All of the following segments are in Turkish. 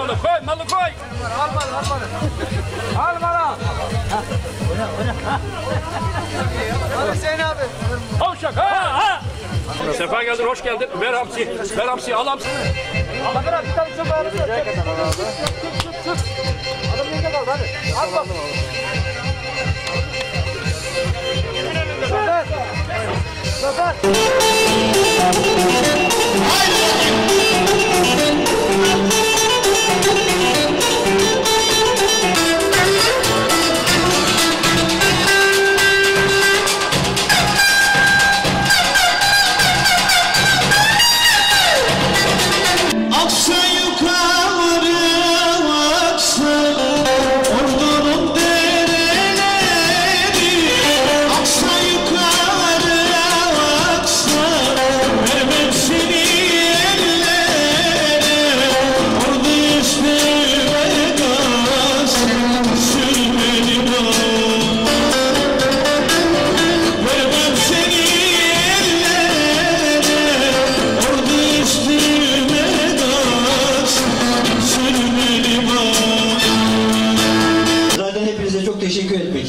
malı koy malı koy. Al bana, al bana. Al bana. Al Hüseyin abi. Havşak ha ha. Sefa geldin hoş geldin. Ver hamsi. Ver hamsi al hamsi. Bakın abi bir tane çok ağrı yok. Adam yenge kaldı hadi. Al bak.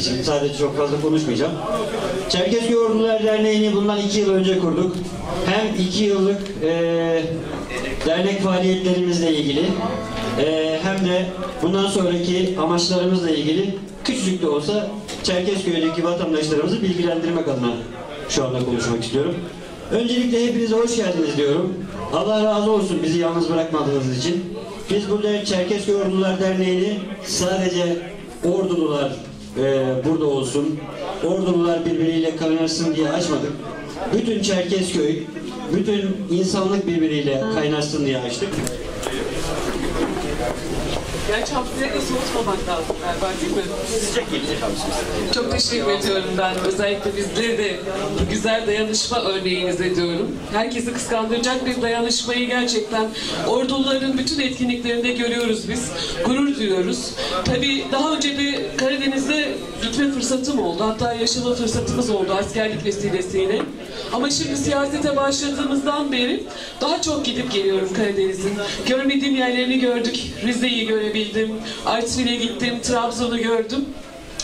İçin sadece çok fazla konuşmayacağım. Çerkezköy Ordular Derneği'ni bundan iki yıl önce kurduk. Hem iki yıllık eee, dernek faaliyetlerimizle ilgili eee, hem de bundan sonraki amaçlarımızla ilgili küçücük de olsa Çerkezköy'deki vatandaşlarımızı bilgilendirmek adına şu anda konuşmak istiyorum. Öncelikle hepinize hoş geldiniz diyorum. Allah razı olsun bizi yalnız bırakmadığınız için. Biz burada Çerkezköy Ordular Derneği'ni sadece ordulular e, burada olsun, ordulular birbiriyle kaynaşsın diye açmadık. Bütün Çerkezköy, bütün insanlık birbiriyle kaynaşsın diye açtık. Gerçi haftaya da soğutmamak lazım galiba değil mi? Sıcak gelecek Çok teşekkür ediyorum ben. Özellikle bizleri de güzel dayanışma örneğinize diyorum. Herkesi kıskandıracak bir dayanışmayı gerçekten orduların bütün etkinliklerinde görüyoruz biz. Gurur duyuyoruz. Tabii daha önce de Karadeniz'de gitme fırsatım oldu. Hatta yaşama fırsatımız oldu askerlik vesilesiyle. Ama şimdi siyasete başladığımızdan beri daha çok gidip geliyorum Karadeniz'in. Görmediğim yerlerini gördük. Rize'yi görebildim. Artvin'e gittim. Trabzon'u gördüm.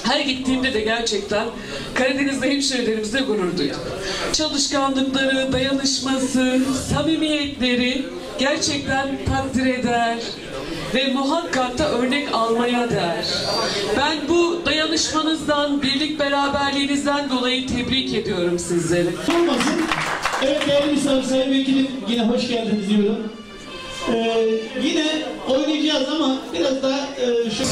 Her gittiğimde de gerçekten Karadeniz'de hemşehrilerimizle gurur duydum. Çalışkanlıkları, dayanışması, samimiyetleri gerçekten takdir eder ve muhakkak da örnek almaya değer. Ben bu dayanışmanızdan, birlik beraberliğinizden dolayı tebrik ediyorum sizleri. olmasın. Evet değerli misafir sayın vekilim yine hoş geldiniz diyorum. Ee, yine oynayacağız ama biraz daha e, şu...